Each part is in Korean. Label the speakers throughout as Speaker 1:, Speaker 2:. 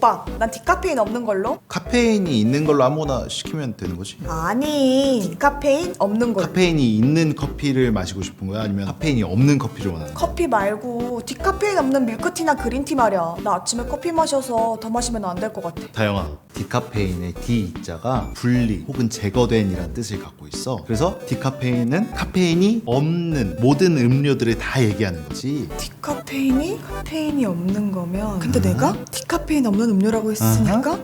Speaker 1: 오빠 난 디카페인 없는 걸로.
Speaker 2: 카페인이 있는 걸로 아무거나 시키면 되는 거지?
Speaker 1: 아니 디카페인 없는 걸로.
Speaker 2: 카페인이 있는 커피를 마시고 싶은 거야? 아니면 카페인이 없는 커피를 원하는 거야?
Speaker 1: 커피 말고 디카페인 없는 밀크티나 그린티 말이야 나 아침에 커피 마셔서 더 마시면 안 될 것 같아.
Speaker 2: 다영아 디카페인의 D자가 분리 혹은 제거된이란 뜻을 갖고 있어. 그래서 디카페인은 카페인이 없는 모든 음료들을 다 얘기하는 거지.
Speaker 1: 디카페인이? 카페인이 없는 거면. 근데 내가 디카페인 없는 음료라고 했으니까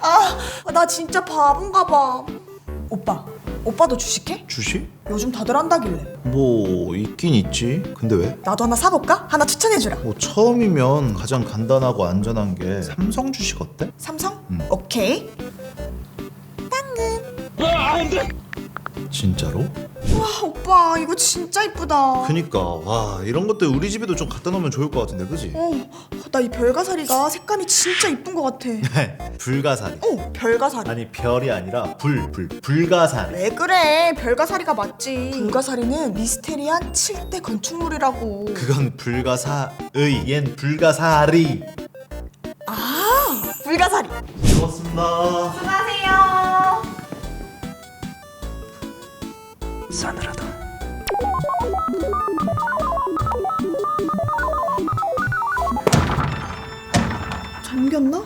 Speaker 1: 아 나 진짜 바본가 봐 오빠 오빠도 주식해?
Speaker 2: 주식?
Speaker 1: 요즘 다들 한다길래
Speaker 2: 뭐 있긴 있지 근데 왜?
Speaker 1: 나도 하나 사볼까? 하나 추천해주라
Speaker 2: 뭐 처음이면 가장 간단하고 안전한 게 삼성 주식 어때?
Speaker 1: 삼성?
Speaker 2: 음.
Speaker 1: 오케이
Speaker 2: 진짜로?
Speaker 1: 와 오빠 이거 진짜 이쁘다.
Speaker 2: 그니까. 와 이런 것들 우리 집에도 좀 갖다 놓으면 좋을 것 같은데 그지?
Speaker 1: 어나 이 별가사리가 색감이 진짜 이쁜 것 같아.
Speaker 2: 불가사리.
Speaker 1: 어 별가사리.
Speaker 2: 아니 별이 아니라 불, 불, 불가사리.
Speaker 1: 왜 그래? 별가사리가 맞지. 불가사리는 미스테리한 7대 건축물이라고.
Speaker 2: 그건 불가사의 얜 불가사리.
Speaker 1: 아 불가사리.
Speaker 2: 고맙습니다 싸늘하다
Speaker 1: 잠겼나?